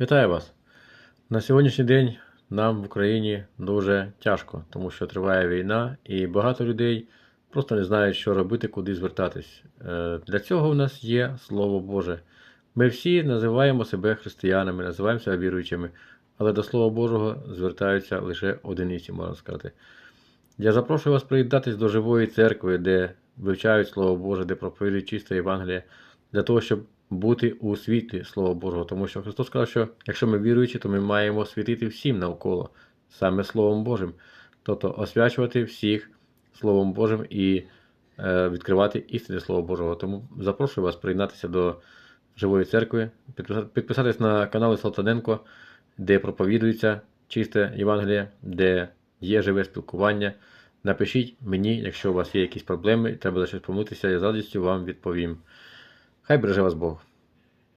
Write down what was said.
Вітаю вас! На сьогоднішній день нам в Україні дуже тяжко, тому що триває війна, і багато людей просто не знають, що робити, куди звертатись. Е, Для цього в нас є Слово Боже. Ми всі називаємо себе християнами, називаємо себе віруючими, але до Слова Божого звертаються лише одиниці, можна сказати. Я запрошую вас приєднатися до живої церкви, де вивчають Слово Боже, де проповідують чисте Євангеліє, для того, щоб бути у світлі Слова Божого. Тому що Христос сказав, що якщо ми віруючі, то ми маємо світити всім навколо, саме Словом Божим. Тобто освячувати всіх Словом Божим і е, відкривати істини Слова Божого. Тому запрошую вас приєднатися до живої церкви, підписатись на канал Салтаненко, де проповідується чисте Євангеліє, де є живе спілкування. Напишіть мені, якщо у вас є якісь проблеми, треба за щось помитися, я з радістю вам відповім. Хай береже вас Бог.